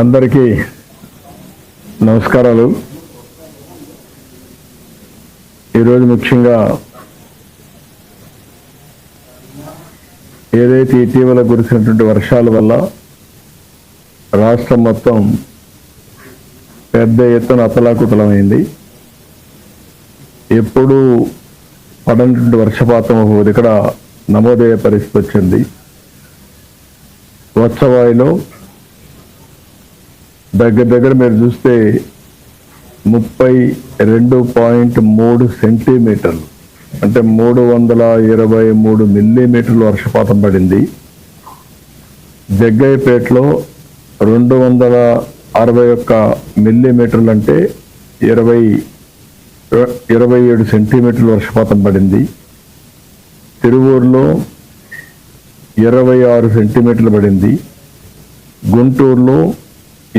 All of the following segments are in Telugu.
అందరికీ నమస్కారాలు. ఈరోజు ముఖ్యంగా ఏదైతే ఇటీవల కురిసినటువంటి వర్షాల వల్ల రాష్ట్రం మొత్తం పెద్ద ఎత్తున అతలాకుతలమైంది. ఎప్పుడూ పడినటువంటి వర్షపాతం ఇక్కడ నమోదయ్యే పరిస్థితి వచ్చింది. వత్సవాయిలో దగ్గర దగ్గర మీరు చూస్తే ముప్పై రెండు పాయింట్ మూడు సెంటీమీటర్లు. అంటే మూడు వందల ఇరవై మూడు మిల్లీమీటర్లు వర్షపాతం పడింది. జగ్గయ్యపేటలో రెండు వందల అరవై ఒక్క మిల్లీమీటర్లు అంటే ఇరవై ఇరవై ఏడు సెంటీమీటర్లు వర్షపాతం పడింది. తిరువూరులో ఇరవై ఆరు సెంటీమీటర్లు పడింది. గుంటూరులో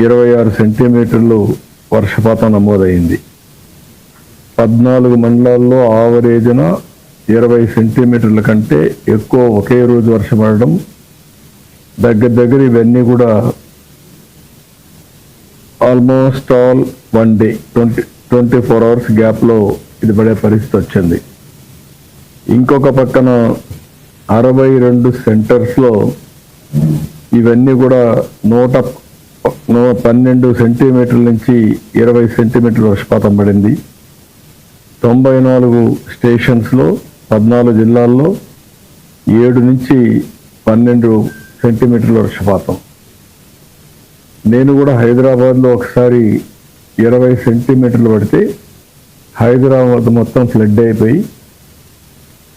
ఇరవై ఆరు సెంటీమీటర్లు వర్షపాతం నమోదైంది. పద్నాలుగు మండలాల్లో ఆవరేజ్న ఇరవై సెంటీమీటర్ల కంటే ఎక్కువ ఒకే రోజు వర్షపడడం దగ్గర దగ్గర ఇవన్నీ కూడా almost all one day twenty twenty four hours గ్యాప్లో ఇది పడే పరిస్థితి వచ్చింది. ఇంకొక పక్కన అరవై రెండు సెంటర్స్లో ఇవన్నీ కూడా నూట పన్నెండు సెంటీమీటర్ల నుంచి ఇరవై సెంటీమీటర్ల వర్షపాతం పడింది. తొంభై నాలుగు స్టేషన్స్లో పద్నాలుగు జిల్లాల్లో ఏడు నుంచి పన్నెండు సెంటీమీటర్ల వర్షపాతం నేను కూడా హైదరాబాద్లో ఒకసారి ఇరవై సెంటీమీటర్లు పడితే హైదరాబాద్ మొత్తం ఫ్లడ్ అయిపోయి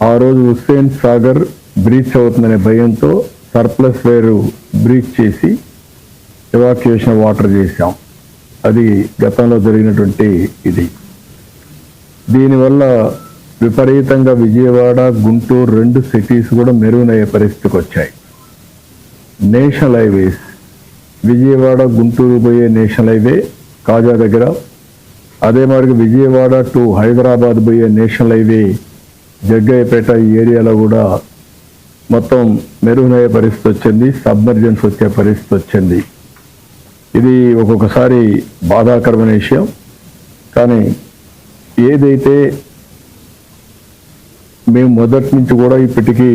ఆ రోజు హుస్సేన్ సాగర్ బ్రీచ్ అవుతుందనే భయంతో సర్ప్లస్ వేరు బ్రీచ్ చేసి ఎవాక్యుయేషన్ వాటర్ చేశాం. అది గతంలో జరిగినటువంటి ఇది. దీనివల్ల విపరీతంగా విజయవాడ గుంటూరు రెండు సిటీస్ కూడా మెరుగునయ్యే పరిస్థితికి వచ్చాయి. నేషనల్ హైవేస్ విజయవాడ గుంటూరు పోయే నేషనల్ హైవే కాజా దగ్గర. అదే మరి విజయవాడ టు హైదరాబాద్ పోయే నేషనల్ హైవే జగ్గయ్యపేట ఈ ఏరియాలో కూడా మొత్తం మెరుగునయ్యే పరిస్థితి వచ్చింది. సబ్మర్జెన్స్ వచ్చే పరిస్థితి వచ్చింది. ఇది ఒక్కొక్కసారి బాధాకరమైన విషయం. కానీ ఏదైతే మేము మొదటి నుంచి కూడా ఇప్పటికీ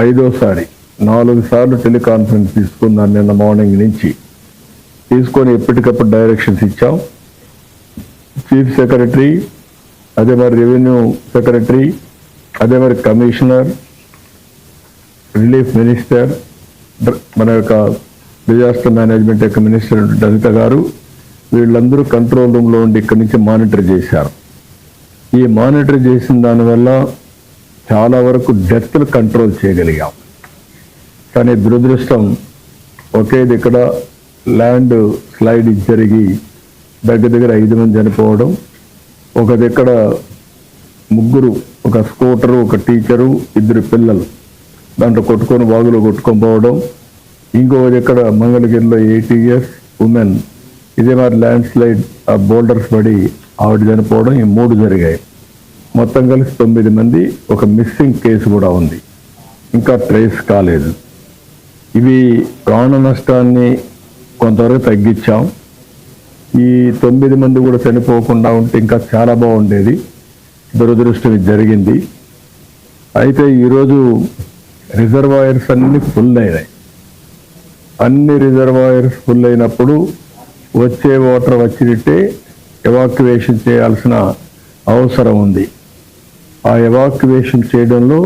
ఐదోసారి నాలుగు సార్లు టెలికాన్ఫరెన్స్ తీసుకున్నాను నిన్న మార్నింగ్ నుంచి. తీసుకొని ఎప్పటికప్పుడు డైరెక్షన్స్ ఇచ్చాం. చీఫ్ సెక్రటరీ అదే మరి రెవెన్యూ సెక్రటరీ అదే మరి కమిషనర్ రిలీఫ్ మినిస్టర్ మన యొక్క డిజాస్టర్ మేనేజ్మెంట్ యొక్క మినిస్టర్ లలిత గారు వీళ్ళందరూ కంట్రోల్ రూమ్లో ఉండి ఇక్కడి నుంచి మానిటర్ చేశారు. ఈ మానిటర్ చేసిన దానివల్ల చాలా వరకు డెత్లు కంట్రోల్ చేయగలిగాం. కానీ దురదృష్టం ఒకే దగ్గర ల్యాండ్ స్లైడ్ జరిగి దగ్గర దగ్గర ఐదు మంది చనిపోవడం ఒక దగ్గర ముగ్గురు ఒక స్కూటరు ఒక టీచరు ఇద్దరు పిల్లలు. దాంట్లో కొట్టుకొని వాగులో కొట్టుకొని పోవడం ఇంకో ఇక్కడ మంగళగిరిలో ఎయిటీ ఇయర్స్ ఉమెన్ ఇదే మరి ల్యాండ్ స్లైడ్ ఆ బోల్డర్స్ పడి ఆవిడ చనిపోవడం ఈ మూడు జరిగాయి. మొత్తం కలిసి తొమ్మిది మంది ఒక మిస్సింగ్ కేసు కూడా ఉంది. ఇంకా ట్రేస్ కాలేదు. ఇవి ప్రాణ నష్టాన్ని కొంతవరకు తగ్గించాం. ఈ తొమ్మిది మంది కూడా చనిపోకుండా ఉంటే ఇంకా చాలా బాగుండేది. దురదృష్టం జరిగింది. అయితే ఈరోజు రిజర్వాయర్స్ అన్ని ఫుల్ అయినాయి. అన్ని రిజర్వాయర్స్ ఫుల్ అయినప్పుడు వచ్చే వాటర్ వచ్చినట్టే ఎవాక్యువేషన్ చేయాల్సిన అవసరం ఉంది. ఆ ఎవాక్యువేషన్ చేయడంలో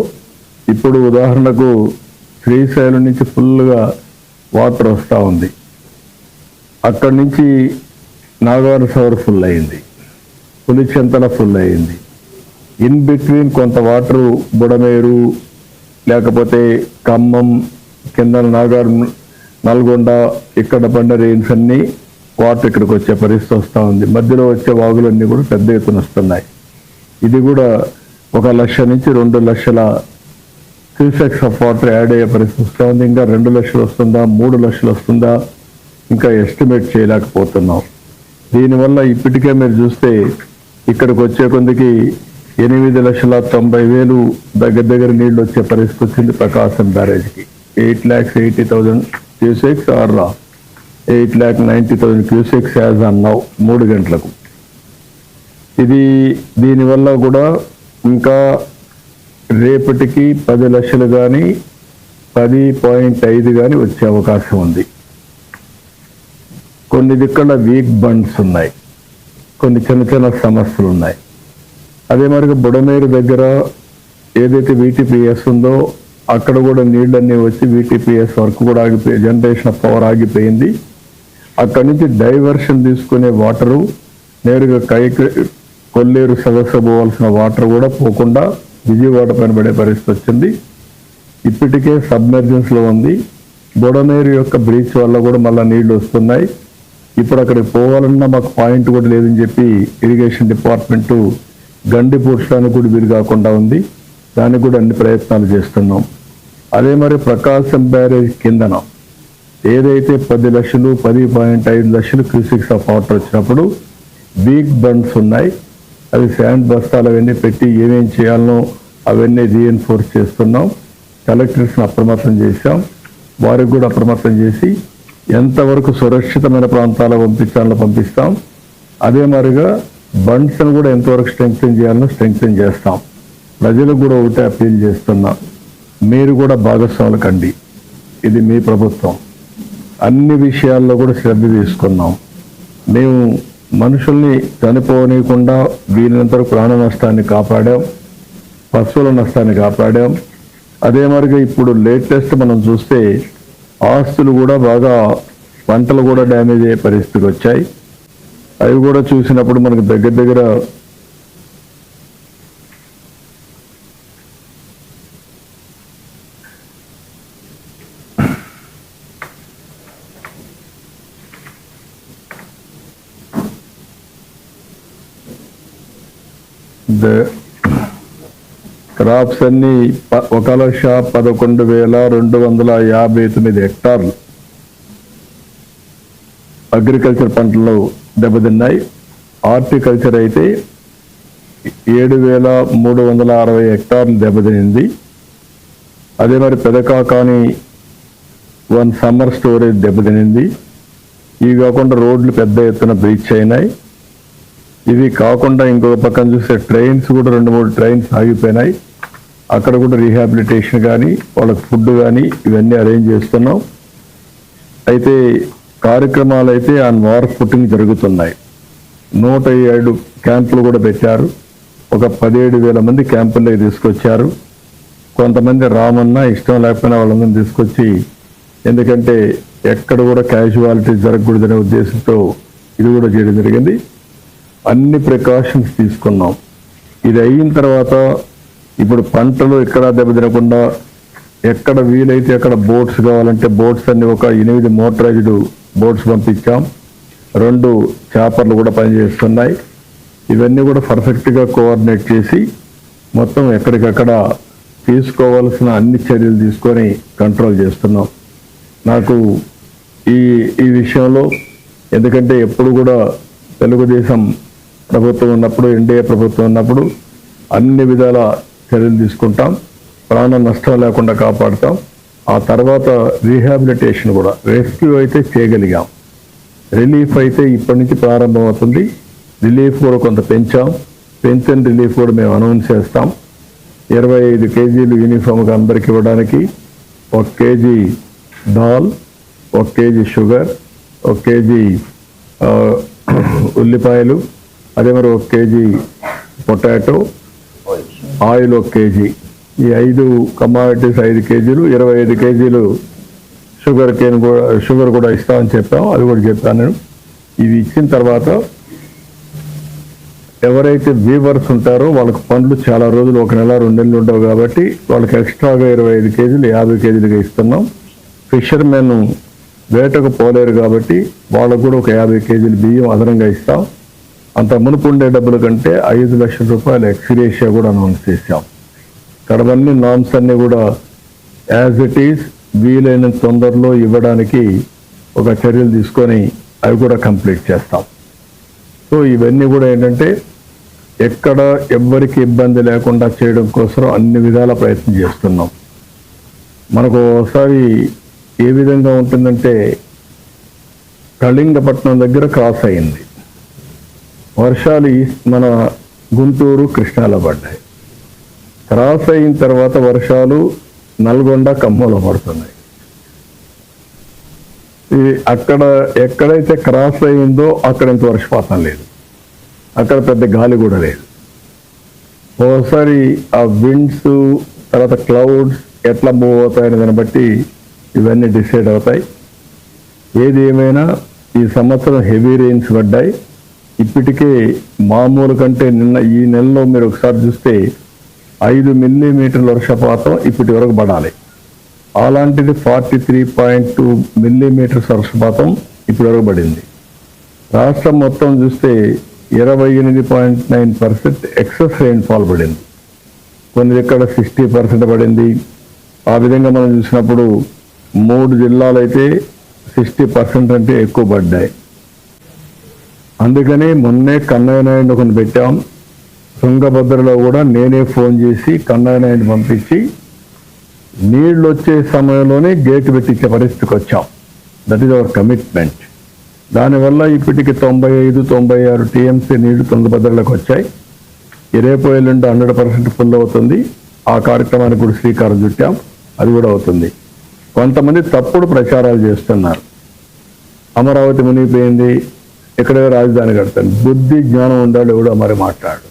ఇప్పుడు ఉదాహరణకు శ్రీశైలం నుంచి ఫుల్గా వాటర్ వస్తూ ఉంది. అక్కడి నుంచి నాగార్ సవర్ ఫుల్ అయింది పులిచెంతల ఫుల్ అయింది ఇన్ బిట్వీన్ కొంత వాటర్ బుడమేరు లేకపోతే ఖమ్మం కింద నాగార్ నల్గొండ ఇక్కడ పడిన రెయిన్స్ అన్ని వాటర్ ఇక్కడికి వచ్చే పరిస్థితి వస్తూ ఉంది. మధ్యలో వచ్చే వాగులన్నీ కూడా పెద్ద ఎత్తున వస్తున్నాయి. ఇది కూడా ఒక లక్ష నుంచి రెండు లక్షల క్యూసెక్స్ ఆఫ్ వాటర్ యాడ్ అయ్యే పరిస్థితి వస్తూ ఉంది. ఇంకా రెండు లక్షలు వస్తుందా మూడు లక్షలు వస్తుందా ఇంకా ఎస్టిమేట్ చేయలేకపోతున్నాం. దీనివల్ల ఇప్పటికే మీరు చూస్తే ఇక్కడికి వచ్చే కొందికి ఎనిమిది లక్షల తొంభై వేలు దగ్గర దగ్గర నీళ్ళు వచ్చే పరిస్థితి వచ్చింది Prakasam బ్యారేజ్కి. Eight lakhs eighty thousand cusecs or eight lakh ninety thousand cusecs as అన్నావు మూడు గంటలకు. ఇది దీనివల్ల కూడా ఇంకా రేపటికి పది లక్షలు కానీ పది పాయింట్ ఐదు కానీ వచ్చే అవకాశం ఉంది. కొన్ని దిక్కల వీక్ బండ్స్ ఉన్నాయి. కొన్ని చిన్న చిన్న సమస్యలు ఉన్నాయి. అదే మరి బుడమేరు దగ్గర ఏదైతే వీటిపిఎస్ ఉందో అక్కడ కూడా నీళ్ళన్నీ వచ్చి వీటీపీఎస్ వర్క్ కూడా ఆగిపోయి జనరేషన్ ఆఫ్ పవర్ ఆగిపోయింది. అక్కడి నుంచి డైవర్షన్ తీసుకునే వాటరు నేరుగా కైకి కొల్లేరు సదస్సు పోవాల్సిన వాటర్ కూడా పోకుండా విజయవాడ పైన పడే పరిస్థితి వచ్చింది. ఇప్పటికే సబ్మర్జెన్సీలో ఉంది. బుడమేరు యొక్క బ్రీచ్ వల్ల కూడా మళ్ళీ నీళ్ళు వస్తున్నాయి. ఇప్పుడు అక్కడికి పోవాలన్నా మాకు పాయింట్ కూడా లేదని చెప్పి ఇరిగేషన్ డిపార్ట్మెంటు గండి పూడ్చడానికి కూడా వీలు కాకుండా ఉంది. దానికి కూడా అన్ని ప్రయత్నాలు చేస్తున్నాం. అదే మరి ప్రకాశం బ్యారేజ్ కిందన ఏదైతే పది లక్షలు పది పాయింట్ ఐదు లక్షలు క్యూసిక్స్ ఆఫ్ వాటర్ వచ్చినప్పుడు వీక్ బండ్స్ ఉన్నాయి. అవి శాండ్ బస్తాలు అవన్నీ పెట్టి ఏమేం చేయాలనో అవన్నీ రీఎన్ఫోర్స్ చేస్తున్నాం. కలెక్టర్స్ని అప్రమత్తం చేశాం. వారికి కూడా అప్రమత్తం చేసి ఎంతవరకు సురక్షితమైన ప్రాంతాలకు పంపించాలో పంపిస్తాం. అదే మాదిరిగా బండ్స్ని కూడా ఎంతవరకు స్ట్రెంగ్తన్ చేయాలో స్ట్రెంగ్తన్ చేస్తాం. ప్రజలకు కూడా ఒకటే అప్పీల్ చేస్తున్నా మీరు కూడా భాగస్వాములు కండి. ఇది మీ ప్రభుత్వం. అన్ని విషయాల్లో కూడా శ్రద్ధ తీసుకున్నాం. మేము మనుషుల్ని చనిపోనీయకుండా వీలైనంత ప్రాణ నష్టాన్ని కాపాడాం పశువుల నష్టాన్ని కాపాడాం. అదే మరిగా ఇప్పుడు లేటెస్ట్ మనం చూస్తే ఆస్తులు కూడా బాగా పంటలు కూడా డ్యామేజ్ అయ్యే పరిస్థితికి వచ్చాయి. అవి కూడా చూసినప్పుడు మనకు దగ్గర దగ్గర క్రాప్స్ అన్ని ప- ఒక లక్ష పదకొండు వేల రెండు వందల యాభై తొమ్మిది హెక్టార్లు అగ్రికల్చర్ పంటలు దెబ్బతిన్నాయి. హార్టికల్చర్ అయితే ఏడు వేల మూడు వందల అరవై హెక్టార్లు దెబ్బతినింది. అదే మరి పెదకాకాని వన్ సమ్మర్ స్టోరేజ్ దెబ్బతినింది. ఇవి కాకుండా రోడ్లు పెద్ద ఎత్తున బ్రీచ్ అయినాయి. ఇవి కాకుండా ఇంకొక పక్కన చూస్తే ట్రైన్స్ కూడా రెండు మూడు ట్రైన్స్ ఆగిపోయినాయి. అక్కడ కూడా రీహాబిలిటేషన్ కానీ వాళ్ళకి ఫుడ్ కానీ ఇవన్నీ అరేంజ్ చేస్తున్నాం. అయితే కార్యక్రమాలు అయితే ఆన్ వార్ ఫుటింగ్ జరుగుతున్నాయి. నూట ఏడు క్యాంపులు కూడా పెట్టారు. ఒక పదిహేడు వేల మంది క్యాంపుల్లోకి తీసుకొచ్చారు. కొంతమంది రామన్నా ఇష్టం లేకపోయినా వాళ్ళందరినీ తీసుకొచ్చి ఎందుకంటే ఎక్కడ కూడా క్యాజువాలిటీ జరగకూడదనే ఉద్దేశంతో ఇది కూడా చేయడం జరిగింది. అన్ని ప్రికాషన్స్ తీసుకున్నాం. ఇది అయిన తర్వాత ఇప్పుడు పంటలు ఎక్కడ దెబ్బతినకుండా ఎక్కడ వీలైతే అక్కడ బోట్స్ కావాలంటే బోట్స్ అన్ని ఒక ఎనిమిది మోటరైజ్డ్ బోట్స్ పంపించాం. రెండు చేపర్లు కూడా పనిచేస్తున్నాయి. ఇవన్నీ కూడా పర్ఫెక్ట్గా కోఆర్డినేట్ చేసి మొత్తం ఎక్కడికక్కడ తీసుకోవాల్సిన అన్ని చర్యలు తీసుకొని కంట్రోల్ చేస్తున్నాం. నాకు ఈ ఈ విషయంలో ఎందుకంటే ఎప్పుడు కూడా తెలుగుదేశం ప్రభుత్వం ఉన్నప్పుడు ఎన్డీఏ ప్రభుత్వం ఉన్నప్పుడు అన్ని విధాల చర్యలు తీసుకుంటాం. ప్రాణ నష్టం లేకుండా కాపాడుతాం. ఆ తర్వాత రీహాబిలిటేషన్ కూడా రెస్క్యూ అయితే చేయగలిగాం. రిలీఫ్ అయితే ఇప్పటి నుంచి ప్రారంభమవుతుంది. రిలీఫ్ కూడా కొంత పెంచాం. పెన్షన్ రిలీఫ్ కూడా మేము అనౌన్స్ చేస్తాం. ఇరవై ఐదు కేజీలు యూనిఫామ్గా అందరికి ఇవ్వడానికి ఒక కేజీ దాల్ ఒక కేజీ షుగర్ ఒక కేజీ ఉల్లిపాయలు అదే మరి ఒక కేజీ పొటాటో ఆయిల్ ఒక కేజీ. ఈ ఐదు కమాడిటీస్ ఐదు కేజీలు ఇరవై ఐదు కేజీలు షుగర్ కేన్ కూడా షుగర్ కూడా ఇస్తామని చెప్పాము. అది కూడా చెప్పాను నేను. ఇది ఇచ్చిన తర్వాత ఎవరైతే వీవర్స్ ఉంటారో వాళ్ళకి పండ్లు చాలా రోజులు ఒక నెల రెండు నెలలు ఉండవు కాబట్టి వాళ్ళకి ఎక్స్ట్రాగా ఇరవై ఐదు కేజీలు యాభై కేజీలుగా ఇస్తున్నాం. ఫిషర్మెన్ వేటకు పోలేరు కాబట్టి వాళ్ళకు కూడా ఒక యాభై కేజీలు బియ్యం అదనంగా ఇస్తాం. అంత మునుపు ఉండే డబ్బుల కంటే ఐదు లక్షల రూపాయలు ఎక్స్గ్రేషియా కూడా అనౌన్స్ చేశాం. కడవన్నీ నామ్స్ అన్నీ కూడా యాజ్ ఇట్ ఈస్ వీలైన తొందరలో ఇవ్వడానికి ఒక చర్యలు తీసుకొని అవి కూడా కంప్లీట్ చేస్తాం. సో ఇవన్నీ కూడా ఏంటంటే ఎక్కడ ఎవ్వరికి ఇబ్బంది లేకుండా చేయడం కోసం అన్ని విధాల ప్రయత్నం చేస్తున్నాం. మనకు ఒకసారి ఏ విధంగా ఉంటుందంటే కళింగపట్నం దగ్గర క్రాస్ అయింది. వర్షాలు మన గుంటూరు కృష్ణాలో పడ్డాయి. క్రాస్ అయిన తర్వాత వర్షాలు నల్గొండ ఖమ్మంలో పడుతున్నాయి. ఈ అక్కడ ఎక్కడైతే క్రాస్ అయిందో అక్కడ ఇంత వర్షపాతం లేదు. అక్కడ పెద్ద గాలి కూడా లేదు. ఓసారి ఆ విండ్స్ తర్వాత క్లౌడ్స్ ఎట్లా మూవ్ అవుతాయనే దాన్ని బట్టి ఇవన్నీ డిసైడ్ అవుతాయి. ఏది ఏమైనా ఈ సంవత్సరం హెవీ రెయిన్స్ పడ్డాయి. ఇప్పటికే మామూలు కంటే నిన్న ఈ నెలలో మీరు ఒకసారి చూస్తే ఐదు మిల్లీమీటర్ల వర్షపాతం ఇప్పటి వరకు పడాలి. అలాంటిది forty three point two millimetres వర్షపాతం ఇప్పటి వరకు పడింది. రాష్ట్రం మొత్తం చూస్తే ఇరవై ఎనిమిది point nine percent excess rainfall పడింది. కొన్ని ఇక్కడ సిక్స్టీ పర్సెంట్ పడింది. ఆ విధంగా మనం చూసినప్పుడు మూడు జిల్లాలైతే సిక్స్టీ పర్సెంట్ అంటే ఎక్కువ పడ్డాయి. అందుకని మొన్నే కన్నయ్య నాయుడు ఒకటి పెట్టాం. తుంగభద్రలో కూడా నేనే ఫోన్ చేసి కన్నయ్య నాయుడు పంపించి నీళ్ళు వచ్చే సమయంలోనే గేట్ పెట్టించే పరిస్థితికి వచ్చాం. దట్ ఈజ్ అవర్ కమిట్మెంట్ దానివల్ల ఇప్పటికి తొంభై ఐదు తొంభై ఆరు టీఎంసీ నీళ్ళు తుంగభద్రలోకి వచ్చాయి. ఈ రేపు ఎల్లుండి హండ్రెడ్ పర్సెంట్ ఫుల్ అవుతుంది. ఆ కార్యక్రమానికి కూడా శ్రీకారం చుట్టాం. అది కూడా అవుతుంది. కొంతమంది తప్పుడు ప్రచారాలు చేస్తున్నారు. అమరావతి మునిగిపోయింది. ఎక్కడే రాజధాని కడతాను బుద్ధి జ్ఞానం ఉండాలి కూడా మరి మాట్లాడు.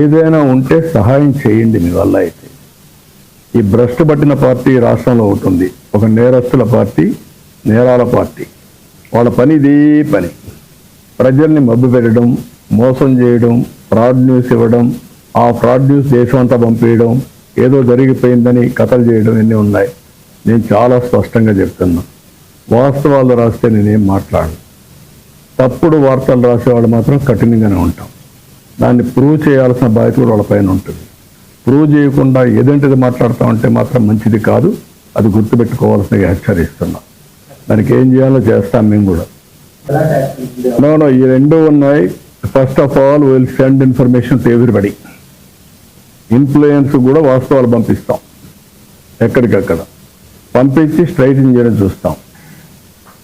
ఏదైనా ఉంటే సహాయం చేయండి మీ వల్ల అయితే. ఈ భ్రష్టు పట్టిన పార్టీ రాష్ట్రంలో ఉంటుంది ఒక నేరస్తుల పార్టీ నేరాల పార్టీ. వాళ్ళ పని ఇదే పని. ప్రజల్ని మబ్బు పెట్టడం మోసం చేయడం ఫ్రాడ్ న్యూస్ ఇవ్వడం ఆ ఫ్రాడ్ న్యూస్ దేశం అంతా పంపేయడం ఏదో జరిగిపోయిందని కథలు చేయడం ఇన్ని ఉన్నాయి? నేను చాలా స్పష్టంగా చెప్తున్నా. వాస్తవాలు రాస్తే నేనేం మాట్లాడను. తప్పుడు వార్తలు రాసేవాళ్ళు మాత్రం కఠినంగానే ఉంటాం. దాన్ని ప్రూవ్ చేయాల్సిన బాధ్యత కూడా వాళ్ళపైన ఉంటుంది. ప్రూవ్ చేయకుండా ఏదంటిది మాట్లాడుతూ ఉంటే మాత్రం మంచిది కాదు. అది గుర్తుపెట్టుకోవాల్సిన హెచ్చరిస్తున్నాం దానికి ఏం చేయాలో చేస్తాం మేము కూడా. నో నో ఈ రెండు ఉన్నాయి. First of all will send information to everybody influence కూడా వాస్తవాలు పంపిస్తాం. ఎక్కడికక్కడ. పంపించి స్ట్రైటింగ్ చేయడం చూస్తాం.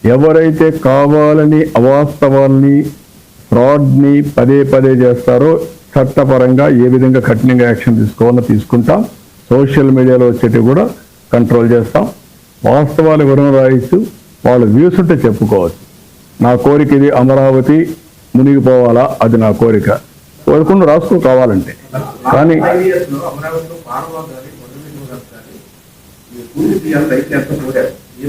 ఎవరైతే కావాలని అవాస్తవాల్ని ఫ్రాడ్ని పదే పదే చేస్తారో చట్టపరంగా ఏ విధంగా కఠినంగా యాక్షన్ తీసుకోవాలో తీసుకుంటాం. సోషల్ మీడియాలో వచ్చేటివి కూడా కంట్రోల్ చేస్తాం. వాస్తవాలు వివరణ రాయొచ్చు వాళ్ళు వ్యూస్ ఉంటే చెప్పుకోవచ్చు. నా కోరిక ఇది అమరావతి మునిగిపోవాలా? అది నా కోరిక. కోరుకుండా రాసుకో కావాలంటే. కానీ కానీ ఈ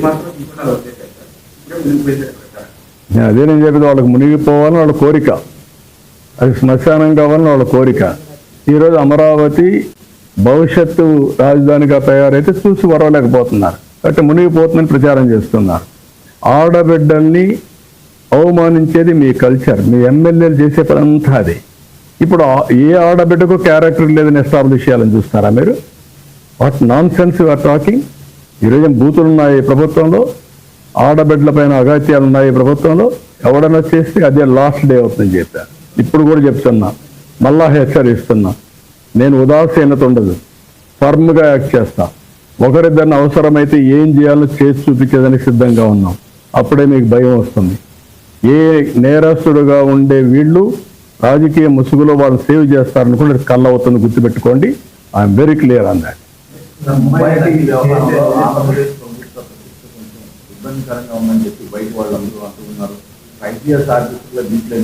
నేను అదే నేను చెప్పేది వాళ్ళకి మునిగిపోవాలని వాళ్ళ కోరిక. అది శ్మశానం కావాలని వాళ్ళ కోరిక. ఈరోజు అమరావతి భవిష్యత్తు రాజధానిగా తయారైతే చూసి వరవలేకపోతున్నారు. కాబట్టి మునిగిపోతుందని ప్రచారం చేస్తున్నారు. ఆడబిడ్డల్ని అవమానించేది మీ కల్చర్ మీ ఎమ్మెల్యేలు చేసే పని అంతా ఇప్పుడు ఏ ఆడబిడ్డకు క్యారెక్టర్ లేదని ఎస్టాబ్లిష్ చేయాలని చూస్తారా మీరు? What nonsense you're talking? ఈరోజు బూతులు ఉన్నాయి ప్రభుత్వంలో. ఆడబిడ్డల పైన అగాత్యాలు ఉన్నాయి ప్రభుత్వంలో ఎవడన్నా చేస్తే అదే లాస్ట్ డే అవుతుందని చెప్పారు ఇప్పుడు కూడా చెప్తున్నా మళ్ళా హెచ్చరిస్తున్నా నేను ఉదాసీనత ఉండదు ఫర్మ్గా యాక్ట్ చేస్తా ఒకరిద్దరిని అవసరమైతే ఏం చేయాలో చేసి చూపించేదానికి సిద్ధంగా ఉన్నాం అప్పుడే మీకు భయం వస్తుంది ఏ నేరస్తుడుగా ఉండే వీళ్ళు రాజకీయ ముసుగులో వాళ్ళు సేవ్ చేస్తారనుకుంటే కళ్ళ అవుతుంది గుర్తుపెట్టుకోండి I'm very clear on that కొంచెం ఉందని చెప్పి బయట వాళ్ళందరూ అంటున్నారు ఐటీఎస్ ఆఫీసులో దీంట్లో